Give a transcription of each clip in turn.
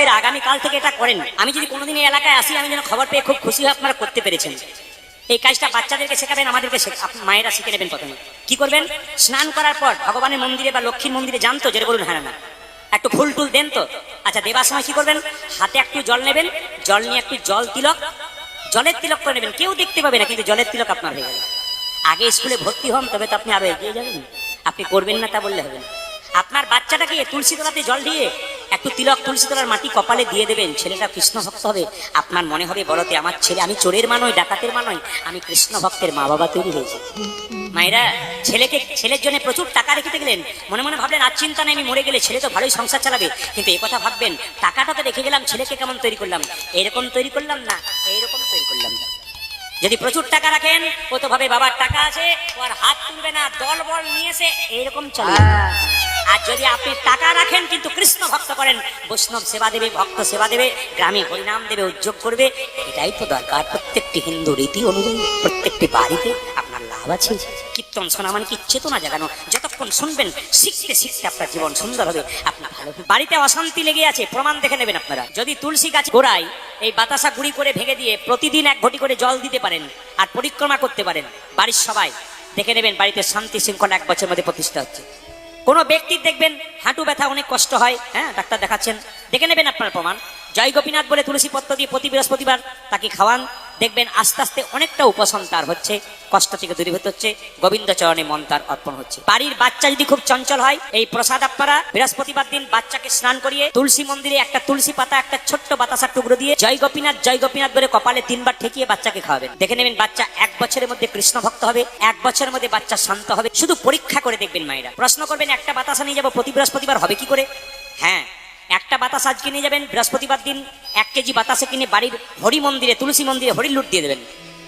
এর আগামীকাল থেকে এটা করেন। আমি যদি কোনোদিন এই এলাকায় আসি, আমি যেন খবর পেয়ে খুব খুশি আপনারা করতে পেরেছেন। এই কাজটা বাচ্চাদেরকে শেখাবেন, আমাদেরকে মায়েরা শিখে নেবেন প্রথমে। কি করবেন? স্নান করার পর ভগবানের মন্দিরে বা লক্ষ্মীর মন্দিরে যান তো যেটা বলুন হ্যাঁ না একটু ফুল টুল দেন তো। আচ্ছা দেবার সময় কি করবেন? হাতে একটু জল নেবেন, জল নিয়ে একটু জল তিলক, জলের তিলক করে নেবেন। কেউ দেখতে পাবে না, কিন্তু জলের তিলক আপনার হয়ে গেল। আগে স্কুলে ভর্তি হন, তবে তো আপনি আরও এগিয়ে যাবেন। আপনি করবেন না তা বললে হবে আপনার বাচ্চাটাকে তুলসী তলাতে জল দিয়ে একটু তিলক তুলসী তলার মাটি কপালে দিয়ে দেবেন, ছেলেটা কৃষ্ণ ভক্ত হবে। আপনার মনে হবে, বলতে আমার ছেলে, আমি চোরের মা নই, ডাকাতের মা নই, আমি কৃষ্ণ ভক্তের মা বাবা তৈরি হয়েছে। মায়েরা, ছেলেকে, ছেলের জন্য প্রচুর টাকা রেখে গেলেন। মনে মনে ভাবলেন, আর চিন্তা নেই, আমি মরে গেলে ছেলে তো ভালোই সংসার চালাবে। কিন্তু এই কথা ভাববেন, টাকাটা তো রেখে গেলাম, ছেলেকে কেমন তৈরি করলাম? এরকম তৈরি করলাম না এইরকম তৈরি করলাম না। যদি প্রচুর টাকা রাখেন, ও তো ভাবে বাবার টাকা আছে, ও আর হাত তুলবে না দল বল নিয়ে এসে এইরকম চলে আর যদি আপনি টাকা রাখেন, কিন্তু কৃষ্ণ ভক্ত করেন, বৈষ্ণব সেবা দেবে, ভক্ত সেবা দেবে, গ্রামে হরিনাম দেবে, উদ্যোগ করবে, এটাই তো দরকার। প্রত্যেকটি হিন্দু রীতি অনুযায়ী, প্রত্যেকটি বাড়িতে আপনার লাভ আছে। কীর্তন শোনা মানে কি? চেতনা জাগানো। যতক্ষণ শুনবেন, শিখতে শিখতে আপনার জীবন সুন্দর হবে। আপনার ভালো বাড়িতে অশান্তি লেগে আছে, প্রমাণ দেখে নেবেন আপনারা। যদি তুলসী গাছ গোড়ায় এই বাতাসা গুড়ি করে ভেঙে দিয়ে প্রতিদিন এক ঘটি করে জল দিতে পারেন আর পরিক্রমা করতে পারেন, বাড়ির সবাই, দেখে নেবেন বাড়িতে শান্তি শৃঙ্খলা এক বছরের মধ্যে প্রতিষ্ঠা হচ্ছে। কোনো ব্যক্তির দেখবেন হাঁটু ব্যথা অনেক কষ্ট হয় হ্যাঁ ডাক্তার দেখাচ্ছেন। দেখে নেবেন আপনার প্রমাণ। জয় গোপীনাথ বলে তুলসী পত্র দিয়ে প্রতি বৃহস্পতিবার তাকে খাওয়ান। দেখবেন আস্তে আস্তে অনেকটা উপশম তার হচ্ছে, কষ্ট থেকে দূরীভূত হচ্ছে গোবিন্দ চরণে মন তার অর্পণ হচ্ছে। বাড়ির বাচ্চা যদি খুব চঞ্চল হয়, এই প্রসাদ আপনারা বৃহস্পতিবার দিন বাচ্চাকে স্নান করিয়ে তুলসী মন্দিরে একটা তুলসী পাতা, একটা ছোট্ট বাতাসার টুকরো দিয়ে জয় গোপীনাথ জয় গোপীনাথ বলে কপালে তিনবার ঠেকিয়ে বাচ্চাকে খাওয়াবেন। দেখে নেবেন বাচ্চা এক বছরের মধ্যে কৃষ্ণ ভক্ত হবে, এক বছরের মধ্যে বাচ্চা শান্ত হবে। শুধু পরীক্ষা করে দেখবেন মায়েরা। প্রশ্ন করবেন, একটা বাতাসা নিয়ে যাব, প্রতি বৃহস্পতিবার হবে কি করে? হ্যাঁ একটা বাতাস আজকে নিয়ে যাবেন বৃহস্পতিবার দিন এক কেজি বাতাসে কিনে বাড়ির হরি মন্দিরে তুলসী মন্দিরে হরি লুট দিয়ে দেবেন।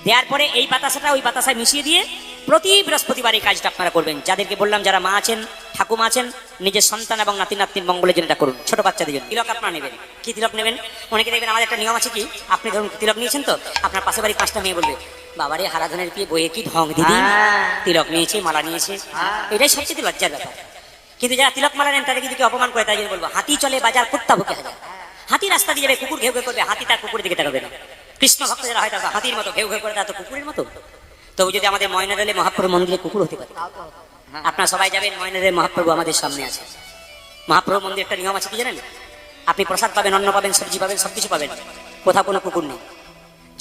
দেওয়ার পরে এই বাতাসাটা ওই বাতাসায় মিশিয়ে দিয়ে প্রতি বৃহস্পতিবার এই কাজটা আপনারা করবেন। যাদেরকে বললাম যারা মা আছেন ঠাকুমা আছেন নিজের সন্তান এবং নাতি নাতনির মঙ্গলের জন্য এটা করুন। ছোট বাচ্চাদের জন্য। তিলক আপনারা নেবেন। কি তিলক নেবেন? অনেকে দেখবেন আমাদের একটা নিয়ম আছে কি? আপনি ধরুন তিলক নিয়েছেন তো আপনার পাশে বাড়ি পাঁচটা মেয়ে বলবে বাবারে হারাধনের দিয়ে বইয়ে কি ঢং দিদি? তিলক নিয়েছে মালা নিয়েছে। এটাই সবচেয়ে লজ্জার ব্যাপার। কিন্তু যারা তিলক মালা নেন, তাদেরকে যদি অপমান করে, তাই বলব, হাতি চলে বাজার কুত্তা ভুকে হাজার। হাতি রাস্তা দিয়ে যাবে, কুকুর ঘেউ ঘেউ করবে, হাতি তার কুকুরের দিকে তাকাবে না। কৃষ্ণ ভক্ত যারা হয়, তারা হাতির মতো ঘেউ ঘেউ করে, তারা তো কুকুরের মতো। তবু যদি আমাদের ময়নাডালে মহাপ্রভু মন্দিরে কুকুর হতে পারে, আপনারা সবাই যাবেন ময়নাডালে মহাপ্রভু আমাদের সামনে আছে। মহাপ্রভু মন্দির একটা নিয়ম আছে, কি জানেন? আপনি প্রসাদ পাবেন, অন্ন পাবেন, সবজি পাবেন, সবকিছু পাবেন। কোথাও কোনো কুকুর নেই।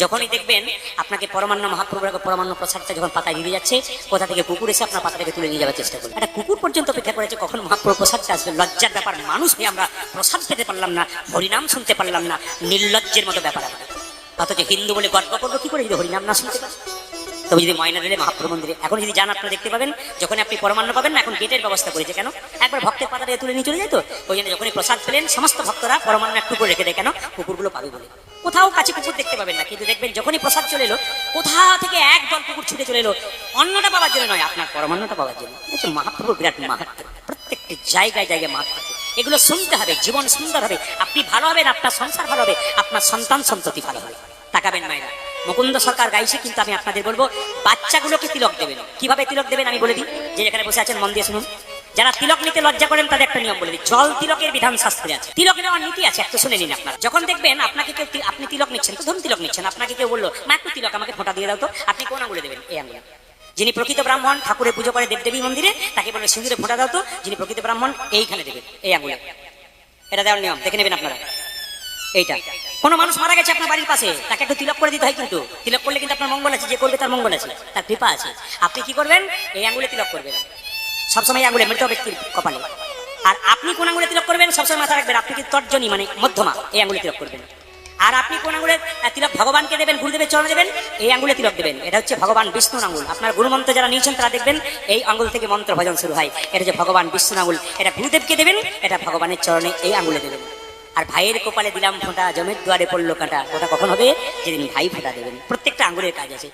যখনই দেখবেন আপনাকে পরমান্ন মহাপ্রভুর আগে পরমান্ন প্রসাদটা যখন পাতায় দিয়ে যাচ্ছে, কোথা থেকে কুকুর এসে আপনার পাতা থেকে তুলে নিয়ে যাওয়ার চেষ্টা করবে। একটা কুকুর পর্যন্ত অপেক্ষা করেছে, কখন মহাপ্রভু প্রসাদটা আসবে? লজ্জার ব্যাপার, মানুষ হয়ে আমরা প্রসাদ পেতে পারলাম না, হরিনাম শুনতে পারলাম না, নির্লজ্জের মতো ব্যাপার আমাদের। অথচ হিন্দু বলে গর্ব করব কি করে হরিনাম না শুনতে পারে তবে যদি ময়না দিলে মহাপ্রভু মন্দিরে। এখন যদি যান আপনারা দেখতে পাবেন, যখন আপনি পরমান্ন পাবেন না, এখন গেটের ব্যবস্থা করেছে কেন? একবার ভক্তের পাতা দিয়ে তুলে নিয়ে চলে যেত ওই জন্য যখনই প্রসাদ পেলেন, সমস্ত ভক্তরা পরমান্ন একটু করে রেখে দেয় কেন? কুকুরগুলো পাবে বলে। কোথাও কাছে কুকুর দেখতে পাবেন না, কিন্তু দেখবেন যখনই প্রসাদ চলে এলো, কোথা থেকে এক দল কুকুর ছুটে চলে এলো, অন্নটা পাওয়ার জন্য নয়, আপনার পরমান্নটা পাওয়ার জন্য। মহাপ্রভুর বিরাট মাহাত্ম প্রত্যেকটি জায়গায় জায়গায় মাহাত্ম এগুলো শুনতে হবে, জীবন সুন্দর হবে। আপনি ভালো হবেন, আপনার সংসার ভালো হবে, আপনার সন্তান সন্ততি ভালো হবে। তাকাবেন মায়েরা। মুকুন্দ সরকার গাইছে, কিন্তু আমি আপনাদের বলব, বাচ্চাগুলোকে তিলক দেবেন। কীভাবে তিলক দেবেন আমি বলে দিই। যে এখানে বসে আছেন, মন দিয়ে শুনুন। যারা তিলক নিতে লজ্জা করেন, তাদের একটা নিয়ম বলে দিই। জল তিলকের বিধান শাস্ত্রে আছে। তিলক নেওয়ার নীতি আছে, একটু শুনে নিন আপনারা। যখন দেখবেন আপনাকে কেউ আপনি তিলক নিচ্ছেন, তো ধরুন তিলক নিচ্ছেন। আপনাকে কেউ বলল, মা, একটু তিলক আমাকে ফোঁটা দিয়ে দাও তো। আপনি কোন আঙুলে দেবেন? এই আঙুলে যিনি প্রকৃত ব্রাহ্মণ ঠাকুরের পুজো করে দেবদেবী মন্দিরে, তাকে বলে সিঁদুরে ফোঁটা দাও তো। যিনি প্রকৃত ব্রাহ্মণ, এইখানে দেবেন, এই আঙুলে। এটা দেওয়ার নিয়ম। দেখে নেবেন আপনারা। এইটা। কোনো মানুষ মারা গেছে আপনার বাড়ির পাশে তাকে একটু তিলক করে দিতে হয় কিন্তু। তিলক করলে কিন্তু আপনার মঙ্গল আছে যে করবে তার মঙ্গল আছে তার কৃপা আছে। আপনি কি করবেন? এই আঙ্গুলে তিলক করবেন। সবসময় এই আঙ্গুলে মৃত ব্যক্তির কপালে। আর আপনি কোন আঙ্গুলে তিলক করবেন? সবসময় মাথা রাখবেন আপনি কি তর্জনী মানে মধ্যমা এই আঙ্গুলে তিলক করবেন। আর আপনি কোন আঙ্গুলে আহ, তিলক ভগবানকে দেবেন গুরুদেবের চরণে দেবেন এই আঙ্গুলে তিলক দেবেন। এটা হচ্ছে ভগবান বিষ্ণুর আঙুল। আপনার গুরুমন্ত্র যারা নিয়েছেন তারা দেখবেন এই আঙ্গুল থেকে মন্ত্র ভজন শুরু হয়। এটা হচ্ছে ভগবান বিষ্ণুর আঙুল এটা গুরুদেবকে দেবেন এটা ভগবানের চরণে এই আঙ্গুলে দেবেন। আর ভাইয়ের কপালে দিলাম ফোঁটা জমির দুয়ারে পড়ল কাঁটা। ওটা কখন হবে? যেদিন ভাই ফোঁটা দেবেন। প্রত্যেকটা আঙুলের কাজ আছে।